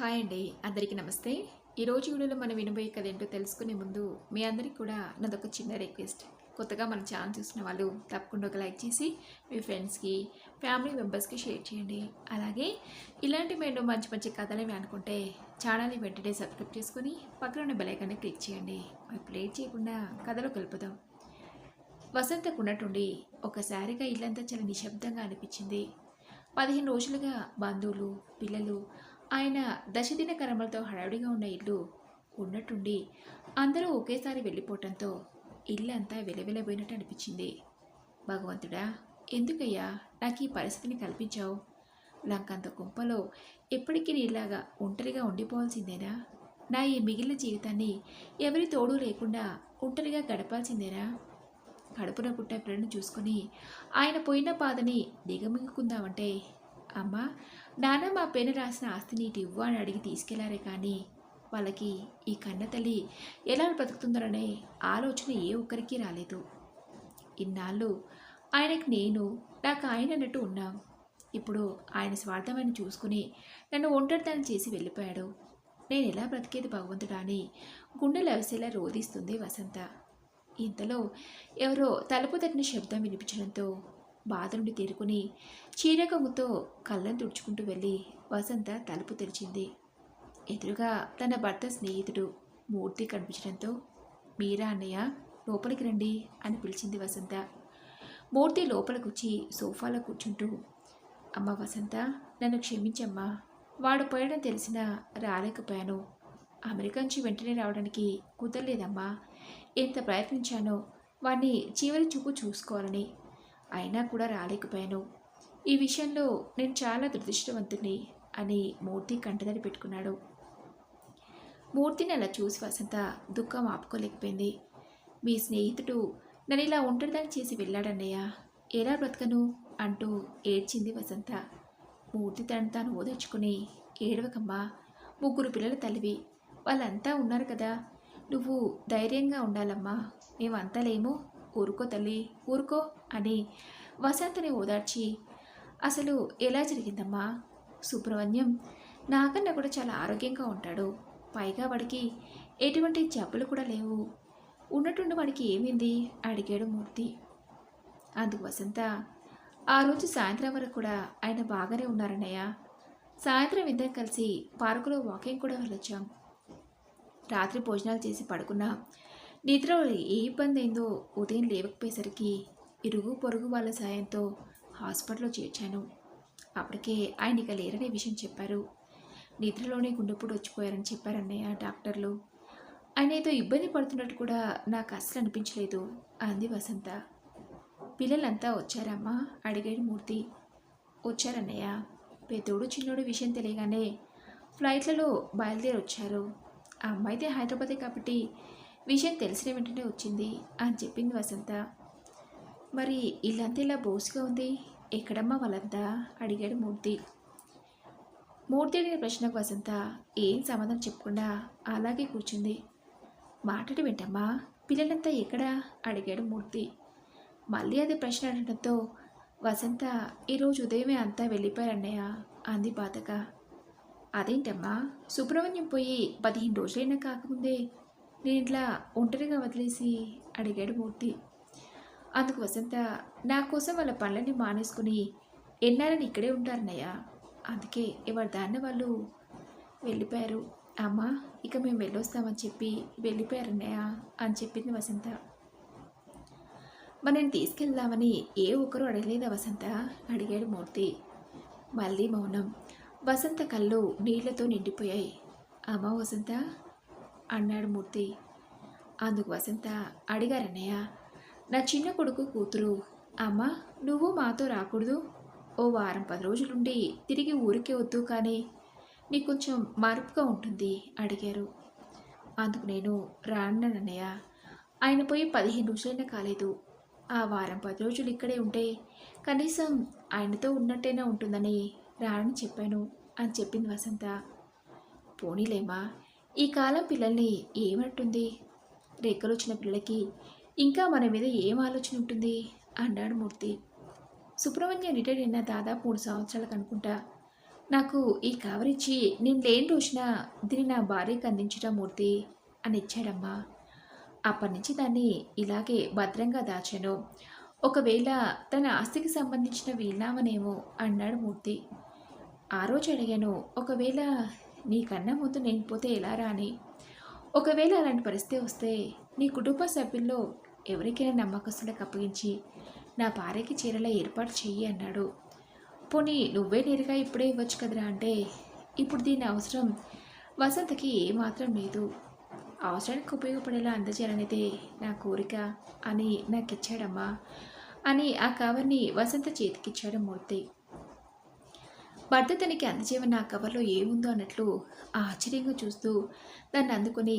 Hi అండి. అందరికీ నమస్తే. ఈరోజు వీడియోలో మనం వినబోయే కథ ఏంటో తెలుసుకునే ముందు మీ అందరికీ కూడా నాదొక చిన్న రిక్వెస్ట్. కొత్తగా మన ఛానల్ చూసిన వాళ్ళు తప్పకుండా ఒక లైక్ చేసి మీ ఫ్రెండ్స్కి ఫ్యామిలీ మెంబర్స్కి షేర్ చేయండి. అలాగే ఇలాంటి మేము మంచి మంచి కథలు అనుకుంటే ఛానల్ని వెంటనే సబ్స్క్రైబ్ చేసుకుని పక్కన ఉన్న బెలైకాన్ని క్లిక్ చేయండి. ఇప్పుడు ప్లేట్ చేయకుండా కథలో కలుపుదాం వసంతకు ఉన్నట్టుండి ఒకసారిగా ఇల్లంతా చాలా నిశ్శబ్దంగా అనిపించింది. పదిహేను రోజులుగా బంధువులు పిల్లలు ఆయన దశదిన కర్మలతో హడావిడిగా ఉన్న ఇల్లు ఉన్నట్టుండి అందరూ ఒకేసారి వెళ్ళిపోవటంతో ఇల్లంతా వెలవెలబోయినట్టు అనిపించింది. భగవంతుడా ఎందుకయ్యా నాకు ఈ పరిస్థితిని కల్పించావు? నాకంత గుంపలో ఎప్పటికీ నీలాగా ఒంటరిగా ఉండిపోవాల్సిందేనా? నా ఈ మిగిలిన జీవితాన్ని ఎవరి తోడు లేకుండా ఒంటరిగా గడపాల్సిందేనా? కడుపున పుట్టే పిల్లను చూసుకొని ఆయన పోయిన బాధని దిగమింగుకుందామంటే అమ్మా నాన్న మా పేరు రాసిన ఆస్తిని ఇటు ఇవ్వు అని అడిగి తీసుకెళ్ళారే కానీ వాళ్ళకి ఈ కన్న తల్లి ఎలా బ్రతుకుతుందోననే ఆలోచన ఏ ఒక్కరికి రాలేదు. ఇన్నాళ్ళు ఆయనకి నేను నాకు ఆయన అన్నట్టు ఉన్నాం. ఇప్పుడు ఆయన స్వార్థమైన చూసుకుని నన్ను ఒంటరితనం చేసి వెళ్ళిపోయాడు. నేను ఎలా బ్రతికేది భగవంతుడా అని గుండెలు లవసేలా రోధిస్తుంది వసంత. ఇంతలో ఎవరో తలుపు తట్టిన శబ్దం వినిపించడంతో బాధ నుండి తేరుకుని చీరకముతో కళ్ళను తుడుచుకుంటూ వెళ్ళి వసంత తలుపు తెరిచింది. ఎదురుగా తన భర్త స్నేహితుడు మూర్తి కనిపించడంతో మీరా అన్నయ్య లోపలికి రండి అని పిలిచింది వసంత. మూర్తి లోపలికొచ్చి సోఫాలో కూర్చుంటూ అమ్మ వసంత నన్ను క్షమించమ్మా. వాడు పోయడం తెలిసినా రాలేకపోయాను. అమెరికా నుంచి వెంటనే రావడానికి కుదరలేదమ్మా. ఎంత ప్రయత్నించానో వాడిని చివరి చూపు చూసుకోవాలని అయినా కూడా రాలేకపోయాను. ఈ విషయంలో నేను చాలా దురదృష్టవంతుని అని మూర్తి కంటదడి పెట్టుకున్నాడు. మూర్తిని అలా చూసి వసంత దుఃఖం ఆపుకోలేకపోయింది. మీ స్నేహితుడు నన్ను ఇలా ఒంటరిదాన్ని చేసి వెళ్ళాడన్నయ్య ఎలా బ్రతకను? అంటూ ఏడ్చింది వసంత. మూర్తి తనను తాను ఓదర్చుకుని ఏడవకమ్మా ముగ్గురు పిల్లల తల్లివి వాళ్ళంతా ఉన్నారు కదా నువ్వు ధైర్యంగా ఉండాలమ్మా మేమంతా లేము. ఊరుకో తల్లి ఊరుకో అని వసంతని ఓదార్చి అసలు ఎలా జరిగిందమ్మా? సుబ్రహ్మణ్యం నాకన్నా కూడా చాలా ఆరోగ్యంగా ఉంటాడు. పైగా వాడికి ఎటువంటి జబ్బులు కూడా లేవు. ఉన్నట్టుండి వాడికి ఏమైంది? అడిగాడు మూర్తి. అందుకు వసంత ఆ రోజు సాయంత్రం వరకు కూడా ఆయన బాగానే ఉన్నారన్నయ్య. సాయంత్రం ఇద్దరం కలిసి పార్కులో వాకింగ్ కూడా వెళ్ళొచ్చాం. రాత్రి భోజనాలు చేసి పడుకున్నా. నిద్ర ఏ ఇబ్బంది అయిందో ఉదయం లేవకపోయేసరికి ఇరుగు పొరుగు వాళ్ళ సాయంతో హాస్పిటల్లో చేర్చాను. అప్పటికే ఆయన ఇక లేరనే విషయం చెప్పారు. నిద్రలోనే గుండెప్పుడు వచ్చిపోయారని చెప్పారన్నయ్య డాక్టర్లు. ఆయన ఏదో ఇబ్బంది పడుతున్నట్టు కూడా నాకు అస్సలు అనిపించలేదు. అంది వసంత. పిల్లలంతా వచ్చారమ్మా? అడిగాడు మూర్తి. వచ్చారన్నయ్య. పెద్దోడు చిన్నోడు విషయం తెలియగానే ఫ్లైట్లలో బయలుదేరి వచ్చారు ఆ అమ్మాయితే హైదరాబాదే కాబట్టి విషయం తెలిసిన వెంటనే వచ్చింది అని చెప్పింది వసంత. మరి ఇల్లంతా ఇలా బోసుగా ఉంది? ఎక్కడమ్మా వాళ్ళంతా అడిగాడు మూర్తి. మూర్తి అడిగిన ప్రశ్నకు వసంత ఏం సమాధానం చెప్పకుండా అలాగే కూర్చుంది. మాట్లాడి వింటమ్మా పిల్లలంతా ఎక్కడా? అడిగాడు మూర్తి. మళ్ళీ అది ప్రశ్న అడగడంతో వసంత ఈరోజు ఉదయమే అంతా వెళ్ళిపోయారన్నయ్య అంది బాధగా. అదేంటమ్మా సుబ్రహ్మణ్యం పోయి పదిహేను రోజులైనా కాకముందే నేను ఇట్లా ఒంటరిగా వదిలేసి అడిగాడు మూర్తి. అందుకు వసంత నా కోసం వాళ్ళ పనులన్నీ మానేసుకుని ఎన్నారని ఇక్కడే ఉంటారన్నయ్య. అందుకే ఎవరి దాన్న వాళ్ళు వెళ్ళిపోయారు. అమ్మ ఇక మేము వెళ్ళొస్తామని చెప్పి వెళ్ళిపోయారన్నయ్య అని చెప్పింది వసంత. మనని తీసుకెళ్దామని ఏ ఒక్కరూ అడగలేదా వసంత? అడిగాడు మూర్తి. మళ్ళీ మౌనం. వసంత కళ్ళు నీళ్ళతో నిండిపోయాయి. అమ్మ వసంత అన్నాడు మూర్తి. అందుకు వసంత అడిగారన్నయ్య నా చిన్న కొడుకు కూతురు. అమ్మ నువ్వు మాతో రాకూడదు. ఓ వారం పది రోజులుండి తిరిగి ఊరికే వద్దు కానీ నీకు కొంచెం మార్పుగా ఉంటుంది అడిగారు. అందుకు నేను రానన్నయ్య ఆయన పోయి పదిహేను రోజులైనా కాలేదు. ఆ వారం పది రోజులు ఇక్కడే ఉంటే కనీసం ఆయనతో ఉన్నట్టేనా ఉంటుందని రానని చెప్పాను అని చెప్పింది వసంత. పోనీలేమా ఈ కాలం పిల్లల్ని ఏమంటుంది రేఖలు వచ్చిన పిల్లలకి ఇంకా మన మీద ఏం ఆలోచన ఉంటుంది? అన్నాడు మూర్తి. సుబ్రహ్మణ్యం రిటైర్ అయిన దాదాపు మూడు సంవత్సరాలకు అనుకుంటా నాకు ఈ కవరిచ్చి నేను లేని రోజున దీన్ని నా భార్యకి అందించడం మూర్తి అని ఇచ్చాడమ్మా. అప్పటి నుంచి దాన్ని ఇలాగే భద్రంగా దాచాను. ఒకవేళ తన ఆస్తికి సంబంధించిన వీళ్ళామనేమో అన్నాడు మూర్తి. ఆ రోజు అడిగాను ఒకవేళ నీకన్నా ముందు నేను పోతే ఎలా రాని? ఒకవేళ అలాంటి పరిస్థితి వస్తే నీ కుటుంబ సభ్యుల్లో ఎవరికైనా నమ్మకస్తులకు అప్పగించి నా భార్యకి చీరల ఏర్పాటు చెయ్యి అన్నాడు. పోనీ నువ్వే నేరుగా ఇప్పుడే ఇవ్వచ్చు కదరా అంటే ఇప్పుడు దీని అవసరం వసంతకి ఏమాత్రం లేదు. అవసరానికి ఉపయోగపడేలా అందజేయాలనేదే నా కోరిక అని నాకు ఇచ్చాడమ్మా అని ఆ కవర్ని వసంత చేతికిచ్చాడు మూర్తి. భర్త తనకి అందజేయమన్న ఆ కవర్లో ఏముందో అన్నట్లు ఆశ్చర్యంగా చూస్తూ దాన్ని అందుకొని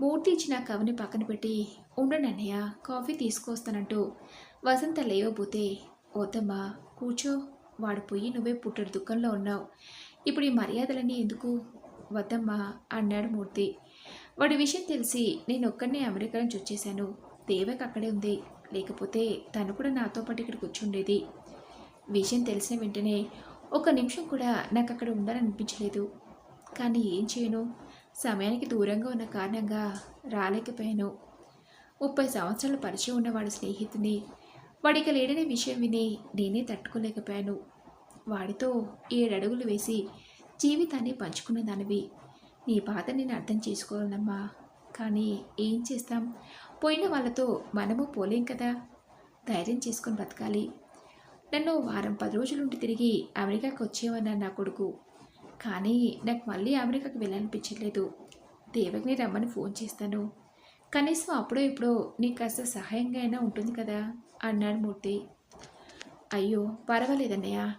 మూర్తి ఇచ్చిన కవర్ని పక్కన పెట్టి ఉండండి అన్నయ్య కాఫీ తీసుకొస్తానంటూ వసంత లేవబోతే వద్దమ్మా కూర్చో వాడు పోయి నువ్వే పుట్టడు దుఃఖంలో ఉన్నావు. ఇప్పుడు ఈ మర్యాదలన్నీ ఎందుకు? వద్దమ్మా అన్నాడు మూర్తి. వాడి విషయం తెలిసి నేను ఒక్కడనే అమెరికా నుంచి వచ్చేసాను దేవకి అక్కడే ఉంది. లేకపోతే తను కూడా నాతో పాటు ఇక్కడ కూర్చుండేది. విషయం తెలిసిన వెంటనే ఒక నిమిషం కూడా నాకు అక్కడ ఉండాలనిపించలేదు. కానీ ఏం చేయను? సమయానికి దూరంగా ఉన్న కారణంగా రాలేకపోయాను. ముప్పై సంవత్సరాలు పరిచయం ఉన్న వాడి స్నేహితుని వాడిక లేడనే విషయం విని నేనే తట్టుకోలేకపోయాను. వాడితో ఏడడుగులు వేసి జీవితాన్ని పంచుకున్న దానివి నీ బాధ నేను అర్థం చేసుకోవాలమ్మా కానీ ఏం చేస్తాం? పోయిన వాళ్ళతో మనము పోలేం కదా? ధైర్యం చేసుకొని బతకాలి. నన్ను వారం పది రోజులుండి తిరిగి అమెరికాకు వచ్చేవన్నాడు నా కొడుకు? కానీ నాకు మళ్ళీ అమెరికాకు వెళ్ళాలనిపించలేదు దేవకిని రమ్మని ఫోన్ చేస్తాను. కనీసం అప్పుడో ఇప్పుడో నీకు కాస్త సహాయంగా అయినా ఉంటుంది కదా? అన్నాడు మూర్తి. అయ్యో పర్వాలేదన్నయ్య.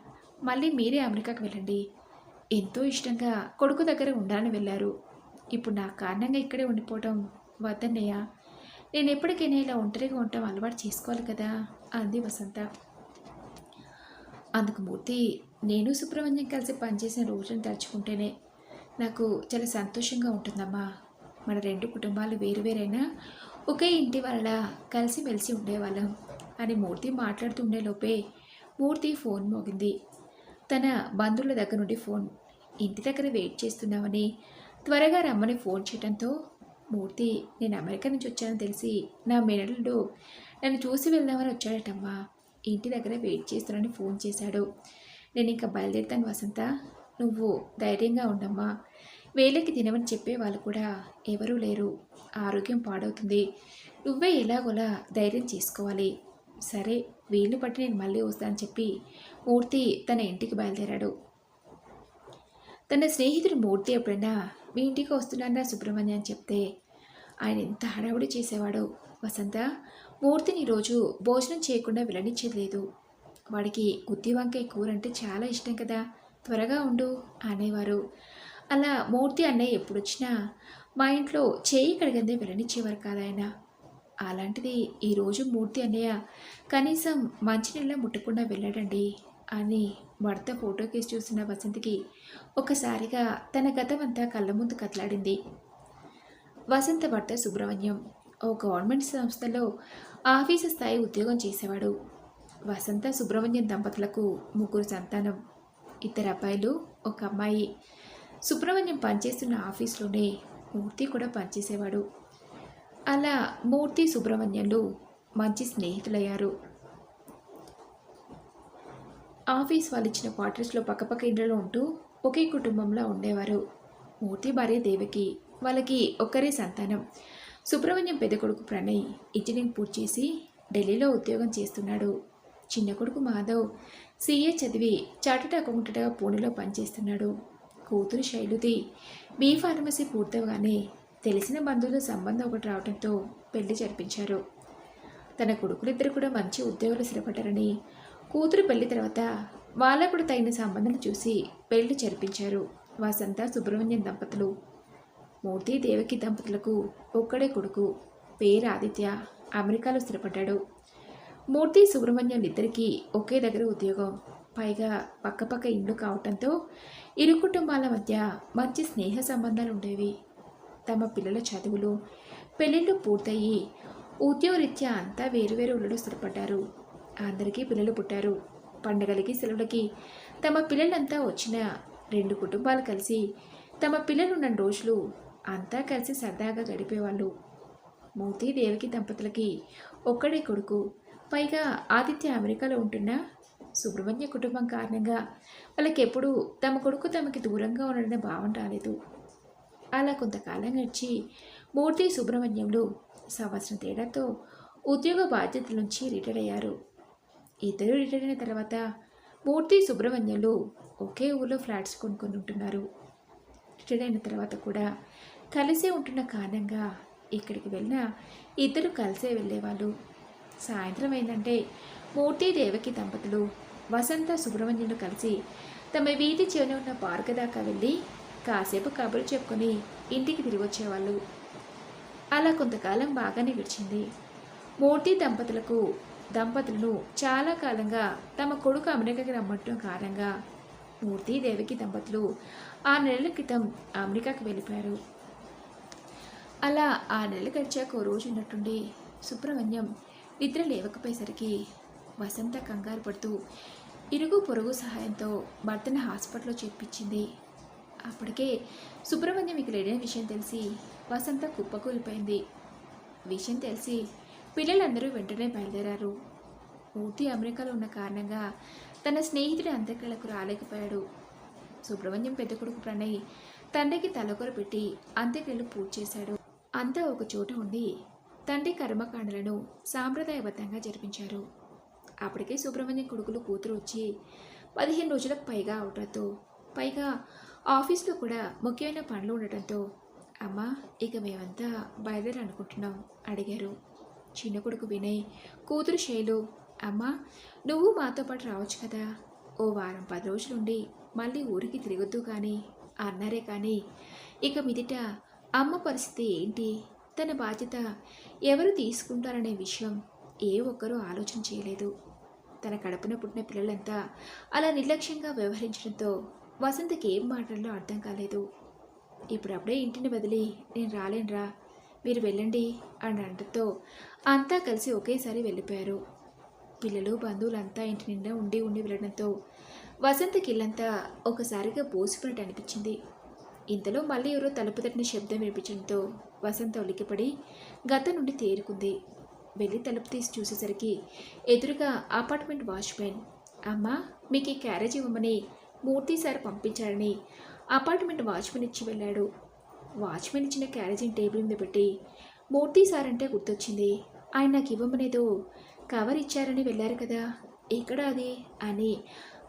మళ్ళీ మీరే అమెరికాకు వెళ్ళండి. ఎంతో ఇష్టంగా కొడుకు దగ్గర ఉండాలని వెళ్ళారు. ఇప్పుడు నా కారణంగా ఇక్కడే ఉండిపోవటం వద్దన్నయ్య. నేను ఎప్పటికైనా ఇలా ఒంటరిగా ఉండటం అలవాటు చేసుకోవాలి కదా? అంది వసంత. అందుకు మూర్తి నేను సుబ్రహ్మణ్యం కలిసి పనిచేసిన రోజును తలుచుకుంటేనే నాకు చాలా సంతోషంగా ఉంటుందమ్మా. మన రెండు కుటుంబాలు వేరువేరైనా ఒకే ఇంటి వల్ల కలిసి మెలిసి ఉండేవాళ్ళం అని మూర్తి మాట్లాడుతుండే లోపే మూర్తి ఫోన్ మోగింది. తన బంధువుల దగ్గర నుండి ఫోన్ ఇంటి దగ్గర వెయిట్ చేస్తున్నామని త్వరగా రమ్మని ఫోన్ చేయడంతో మూర్తి నేను అమెరికా నుంచి వచ్చానని తెలిసి నా మెనలుడు నన్ను చూసి వెళ్దామని వచ్చాడటమ్మా. ఇంటి దగ్గర వెయిట్ చేస్తానని ఫోన్ చేశాడు. నేను ఇంకా బయలుదేరుతాను వసంత. నువ్వు ధైర్యంగా ఉండమ్మా. వేలకి తినమని చెప్పే వాళ్ళు కూడా ఎవరూ లేరు. ఆరోగ్యం పాడవుతుంది. నువ్వే ఎలాగోలా ధైర్యం చేసుకోవాలి. సరే వీళ్ళు పట్టి నేను మళ్ళీ వస్తానని చెప్పి మూర్తి తన ఇంటికి బయలుదేరాడు. తన స్నేహితుడు మూర్తి ఎప్పుడైనా మీ ఇంటికి వస్తున్నానరా సుబ్రహ్మణ్య? అని చెప్తే ఆయన ఎంత హడావుడి చేసేవాడు. వసంత మూర్తిని రోజు భోజనం చేయకుండా వెళ్ళనిచ్చేది లేదు. వాడికి గుత్తి వంకాయ కూర అంటే చాలా ఇష్టం కదా త్వరగా ఉండు అనేవారు. అలా మూర్తి అన్నయ్య ఎప్పుడొచ్చినా మా ఇంట్లో చేయి కడిగిందే వెల్లనిచ్చేవారు కాదాయన అలాంటిది ఈరోజు మూర్తి అన్నయ్య కనీసం మంచినీళ్ళ ముట్టకుండా వెళ్ళాడండి అని భర్త ఫోటో కేసు చూసిన వసంతికి ఒకసారిగా తన గతమంతా కళ్ళ ముందు కదలాడింది. వసంత భర్త సుబ్రహ్మణ్యం ఓ గవర్నమెంట్ సంస్థలో ఆఫీసు స్థాయి ఉద్యోగం చేసేవాడు. వసంత సుబ్రహ్మణ్యం దంపతులకు ముగ్గురు సంతానం. ఇద్దరు అబ్బాయిలు ఒక అమ్మాయి. సుబ్రహ్మణ్యం పనిచేస్తున్న ఆఫీస్లోనే మూర్తి కూడా పనిచేసేవాడు. అలా మూర్తి సుబ్రహ్మణ్యంలు మంచి స్నేహితులయ్యారు. ఆఫీస్ వాళ్ళు ఇచ్చిన క్వార్టర్స్లో పక్కపక్క ఇండ్లలో ఉంటూ ఒకే కుటుంబంలో ఉండేవారు. మూర్తి భార్య దేవికి వాళ్ళకి ఒక్కరే సంతానం. సుబ్రహ్మణ్యం పెద్ద కొడుకు ప్రణయ్ ఇంజనీరింగ్ పూర్తి చేసి ఢిల్లీలో ఉద్యోగం చేస్తున్నాడు. చిన్న కొడుకు మాధవ్ సీఏ చదివి చార్టెడ్ అకౌంటెంట్గా పూణెలో పనిచేస్తున్నాడు. కూతురు శైలుది బీ ఫార్మసీ పూర్తవగానే తెలిసిన బంధువుల సంబంధం ఒకటి రావడంతో పెళ్ళి జరిపించారు. తన కొడుకులిద్దరు కూడా మంచి ఉద్యోగాలు స్థిరపడ్డారని కూతురు పెళ్ళి తర్వాత వాళ్ళకు కూడా తగిన సంబంధం చూసి పెళ్ళి జరిపించారు. వాసంత సుబ్రహ్మణ్యం దంపతులు మూర్తి దేవకి దంపతులకు ఒక్కడే కొడుకు. పేరు ఆదిత్య. అమెరికాలో స్థిరపడ్డాడు. మూర్తి సుబ్రహ్మణ్యం ఇద్దరికీ ఒకే దగ్గర ఉద్యోగం. పైగా పక్కపక్క ఇండ్లు కావటంతో ఇరు కుటుంబాల మధ్య మంచి స్నేహ సంబంధాలు ఉండేవి. తమ పిల్లల చదువులు పెళ్ళిళ్ళు పూర్తయి ఉద్యోగరీత్యా అంతా వేరువేరు ఊళ్ళో స్థిరపడ్డారు. అందరికీ పిల్లలు పుట్టారు. పండగలకి సెలవులకి తమ పిల్లలంతా వచ్చిన రెండు కుటుంబాలు కలిసి తమ పిల్లలున్న రోజులు అంతా కలిసి సరదాగా గడిపేవాళ్ళు. మూతి దేవికి దంపతులకి ఒక్కడే కొడుకు. పైగా ఆదిత్య అమెరికాలో ఉంటున్న సుబ్రహ్మణ్య కుటుంబం కారణంగా వాళ్ళకి ఎప్పుడూ తమ కొడుకు తమకి దూరంగా ఉండడం భావం రాలేదు. అలా కొంతకాలం గడిచి మూర్తి సుబ్రహ్మణ్యంలో సంవత్సరం తేడాతో ఉద్యోగ బాధ్యతల నుంచి రిటైర్ అయ్యారు. ఇద్దరు రిటైర్ అయిన తర్వాత మూర్తి సుబ్రహ్మణ్యంలో ఒకే ఊళ్ళో ఫ్లాట్స్ కొనుక్కొని ఉంటున్నారు. రిటైర్ అయిన తర్వాత కూడా కలిసే ఉంటున్న కారణంగా ఇక్కడికి వెళ్ళిన ఇద్దరు కలిసే వెళ్ళేవాళ్ళు. సాయంత్రం ఏంటంటే మూర్తి దేవకి దంపతులు వసంత సుబ్రహ్మణ్యులు కలిసి తమ వీధి చివరి ఉన్న పార్క్ దాకా వెళ్ళి కాసేపు కబుర్లు చెప్పుకొని ఇంటికి తిరిగి వచ్చేవాళ్ళు. అలా కొంతకాలం బాగానే గడిచింది. మూర్తి దంపతులకు దంపతులను చాలా కాలంగా తమ కొడుకు అమెరికాకి రమ్మటం కారణంగా మూర్తి దేవకి దంపతులు ఆ నెలల క్రితం అమెరికాకు వెళ్ళిపోయారు. అలా ఆ నెల గడిచాక ఓ రోజు ఉన్నట్టుండి సుబ్రహ్మణ్యం నిద్ర లేవకపోయేసరికి వసంత కంగారు పడుతూ ఇరుగు పొరుగు సహాయంతో భర్తను హాస్పిటల్లో చేర్పించింది. అప్పటికే సుబ్రహ్మణ్యం ఇక లేడని విషయం తెలిసి వసంత కుప్పకూలిపోయింది. విషయం తెలిసి పిల్లలందరూ వెంటనే బయలుదేరారు. పూర్తి అమెరికాలో ఉన్న కారణంగా తన స్నేహితుడి అంత్యక్రియలకు రాలేకపోయాడు. సుబ్రహ్మణ్యం పెద్ద కొడుకు ప్రణయ్ తండ్రికి తలకొర పెట్టి అంత్యక్రియలు పూర్తి చేశాడు. అంతా ఒక చోట ఉండి తండ్రి కర్మకాండలను సాంప్రదాయబద్ధంగా జరిపించారు. అప్పటికే సుబ్రహ్మణ్యం కొడుకులు కూతురు వచ్చి పదిహేను రోజులకు పైగా అవటంతో పైగా ఆఫీస్లో కూడా ముఖ్యమైన పనులు ఉండటంతో అమ్మ ఇక మేమంతా బయలుదేరాలనుకుంటున్నాం అడిగారు. చిన్న కొడుకు వినయ్ కూతురు శైలు అమ్మ నువ్వు మాతో పాటు రావచ్చు కదా? ఓ వారం పది రోజులుండి మళ్ళీ ఊరికి తిరగొద్దు కానీ అన్నారే కానీ ఇక మిదిట అమ్మ పరిస్థితి ఏంటి? తన బాధ్యత ఎవరు తీసుకుంటారనే విషయం ఏ ఒక్కరూ ఆలోచన చేయలేదు. తన కడుపున పుట్టిన పిల్లలంతా అలా నిర్లక్ష్యంగా వ్యవహరించడంతో వసంతకి ఏం మాటల్లో అర్థం కాలేదు. ఇప్పుడప్పుడే ఇంటిని వదిలి నేను రాలేనురా మీరు వెళ్ళండి అని అనడంతో అంతా కలిసి ఒకేసారి వెళ్ళిపోయారు. పిల్లలు బంధువులంతా ఇంటి నిండా ఉండి ఉండి వెళ్ళడంతో వసంతకి ఇల్లంతా ఒకసారిగా బోసిపోయినట్టు అనిపించింది. ఇంతలో మళ్ళీ ఎవరో తలుపు తట్టిన శబ్దం వినిపించడంతో వసంత ఉలికిపడి గత నుండి తేరుకుంది. వెళ్ళి తలుపు తీసి చూసేసరికి ఎదురుగా అపార్ట్మెంట్ వాచ్మెన్ అమ్మా మీకు ఈ క్యారేజ్ ఇవ్వమని మూర్తి సార్ పంపించారని అపార్ట్మెంట్ వాచ్మెన్ ఇచ్చి వెళ్ళాడు. వాచ్మెన్ ఇచ్చిన క్యారేజీని టేబుల్ మీద పెట్టి మూర్తి సార్ అంటే గుర్తొచ్చింది. ఆయన నాకు ఇవ్వమనేదో కవర్ ఇచ్చారని వెళ్ళారు కదా ఎక్కడ అది? అని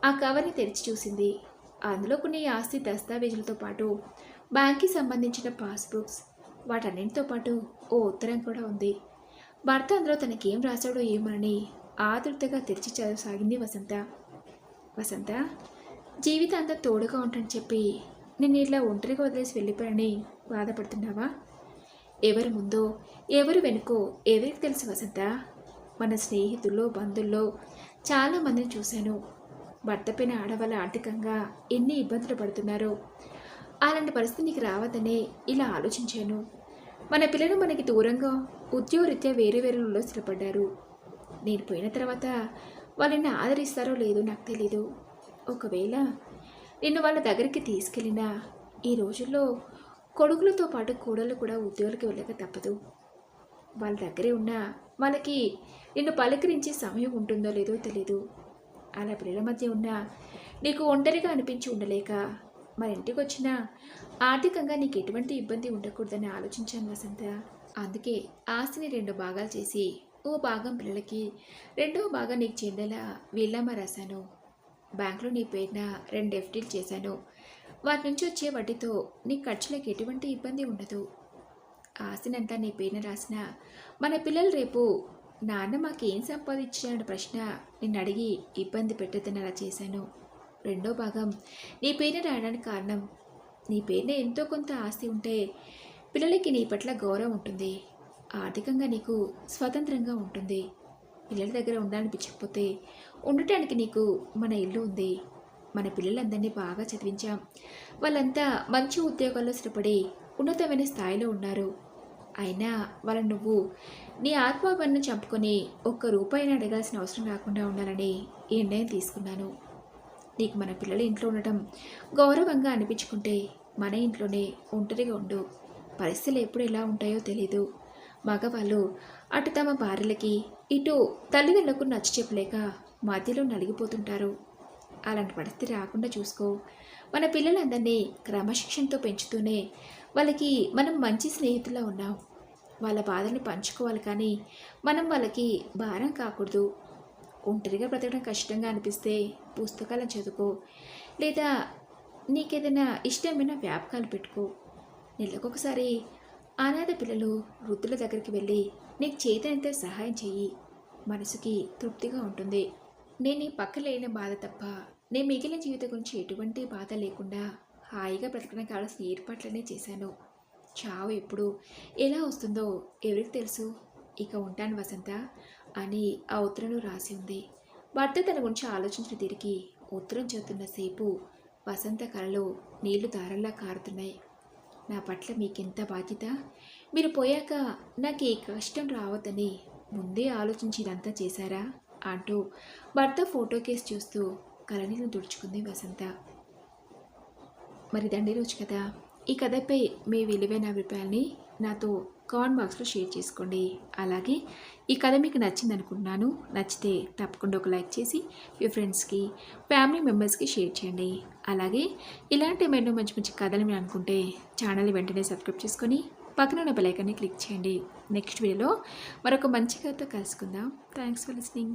ఆ కవర్ని తెరిచి చూసింది. అందులో కొన్ని ఆస్తి దస్తావేజులతో పాటు బ్యాంక్కి సంబంధించిన పాస్బుక్స్ వాటన్నింటితో పాటు ఓ ఉత్తరం కూడా ఉంది. భర్త అందులో తనకేం రాశాడో ఏమోనని ఆతృతగా తెరిచి చదవసాగింది వసంత. వసంత జీవితాంతం తోడుగా ఉంటాను చెప్పి నేను ఇట్లా ఒంటరిగా వదిలేసి వెళ్ళిపోయానని బాధపడుతున్నావా? ఎవరి ముందో ఎవరు వెనుకో ఎవరికి తెలుసు వసంత? మన స్నేహితుల్లో బంధుల్లో చాలామందిని చూశాను. భర్తపైన ఆడవాళ్ళ ఆర్థికంగా ఎన్ని ఇబ్బందులు పడుతున్నారో అలాంటి పరిస్థితి నీకు రావద్దనే ఇలా ఆలోచించాను. మన పిల్లలు మనకి దూరంగా ఉద్యోగరీత్యా వేరే వేరే స్థిరపడ్డారు. నేను పోయిన తర్వాత వాళ్ళని ఆదరిస్తారో లేదో నాకు తెలీదు. ఒకవేళ నిన్ను వాళ్ళ దగ్గరికి తీసుకెళ్ళినా ఈ రోజుల్లో కొడుకులతో పాటు కోడళ్ళు కూడా ఉద్యోగాలకు వెళ్ళక తప్పదు. వాళ్ళ దగ్గరే ఉన్నా వాళ్ళకి నిన్ను పలకరించే సమయం ఉంటుందో లేదో తెలీదు. అలా పిల్లల మధ్య ఉన్నా నీకు ఒంటరిగా అనిపించి ఉండలేక మన ఇంటికి వచ్చినా ఆర్థికంగా నీకు ఎటువంటి ఇబ్బంది ఉండకూడదని ఆలోచించాను వసంత. అందుకే ఆస్తిని రెండు భాగాలు చేసి ఓ భాగం పిల్లలకి రెండో భాగం నీకు చెందేలా వీళ్ళమ్మ రాశాను. బ్యాంకులో నీ పేరున రెండు ఎఫ్డీలు చేశాను. వాటి నుంచి వచ్చే వడ్డీతో నీ ఖర్చులకు ఎటువంటి ఇబ్బంది ఉండదు. ఆస్తినంతా నీ పేరున రాసిన మన పిల్లలు రేపు నాన్న మాకేం సంపాదించాడు ప్రశ్న? నిన్ను అడిగి ఇబ్బంది పెట్టదని అలా చేశాను. రెండో భాగం నీ పేరు రాయడానికి కారణం? నీ పేరున ఎంతో కొంత ఆస్తి ఉంటే పిల్లలకి నీ పట్ల గౌరవం ఉంటుంది. ఆర్థికంగా నీకు స్వతంత్రంగా ఉంటుంది. పిల్లల దగ్గర ఉండాలనిపించకపోతే ఉండటానికి నీకు మన ఇల్లు ఉంది. మన పిల్లలందరినీ బాగా చదివించాం. వాళ్ళంతా మంచి ఉద్యోగాల్లో స్థిరపడి ఉన్నతమైన స్థాయిలో ఉన్నారు. అయినా వాళ్ళ నువ్వు నీ ఆత్మాభిమానం చంపుకొని ఒక్క రూపాయిని అడగాల్సిన అవసరం రాకుండా ఉండాలని ఈ నిర్ణయం తీసుకున్నాను. నీకు మన పిల్లలు ఇంట్లో ఉండటం గౌరవంగా అనిపించుకుంటే మన ఇంట్లోనే ఒంటరిగా ఉండు. పరిస్థితులు ఎప్పుడు ఎలా ఉంటాయో తెలీదు. మగవాళ్ళు అటు తమ భార్యలకి ఇటు తల్లిదండ్రులకు నచ్చ చెప్పలేక మధ్యలో నలిగిపోతుంటారు. అలాంటి పరిస్థితి రాకుండా చూసుకో. మన పిల్లలందరినీ క్రమశిక్షణతో పెంచుతూనే వాళ్ళకి మనం మంచి స్నేహితుల్లో ఉన్నాం. వాళ్ళ బాధని పంచుకోవాలి కానీ మనం వాళ్ళకి భారం కాకూడదు. ఒంటరిగా బ్రతకడం కష్టంగా అనిపిస్తే పుస్తకాలను చదువుకో. లేదా నీకేదైనా ఇష్టమైన వ్యాపకాలు పెట్టుకో. నెలకొకసారి అనాథ పిల్లలు వృద్ధుల దగ్గరికి వెళ్ళి నీకు చేతనంత సహాయం చెయ్యి. మనసుకి తృప్తిగా ఉంటుంది. నేను పక్కలేని పక్క లేని బాధ తప్ప నేను మిగిలిన జీవితం గురించి ఎటువంటి బాధ లేకుండా హాయిగా బ్రతకడం కావాల్సిన ఏర్పాట్లనే చేశాను. చావు ఎప్పుడు? ఎలా వస్తుందో ఎవరికి తెలుసు? ఇక ఉంటాను వసంత అని ఆ ఉత్తరంలో రాసి ఉంది. భర్త తన గురించి ఆలోచించిన తిరిగి ఉత్తరం చదువుతున్న సేపు వసంత కళలో నీళ్ళు దారల్లా కారుతున్నాయి. నా పట్ల మీకెంత బాధ్యత? మీరు పోయాక నాకు ఏ కష్టం రావద్దని ముందే ఆలోచించి ఇదంతా చేశారా? అంటూ భర్త ఫోటో కేసు చూస్తూ కలనీలను తుడుచుకుంది వసంత. మరి దండి రోజు కదా ఈ కథపై మీ విలువైన అభిప్రాయాన్ని నాతో కామెంట్ బాక్స్లో షేర్ చేసుకోండి. అలాగే ఈ కథ మీకు నచ్చింది అనుకుంటున్నాను నచ్చితే తప్పకుండా ఒక లైక్ చేసి మీ ఫ్రెండ్స్కి ఫ్యామిలీ మెంబర్స్కి షేర్ చేయండి. అలాగే ఇలాంటి ఎన్నో మంచి మంచి కథలు మీరు అనుకుంటే ఛానల్ వెంటనే సబ్స్క్రైబ్ చేసుకొని పక్కన ఉన్న బెలైకాన్ని క్లిక్ చేయండి. నెక్స్ట్ వీడియోలో మరొక మంచి కథతో కలుసుకుందాం. Thanks for listening.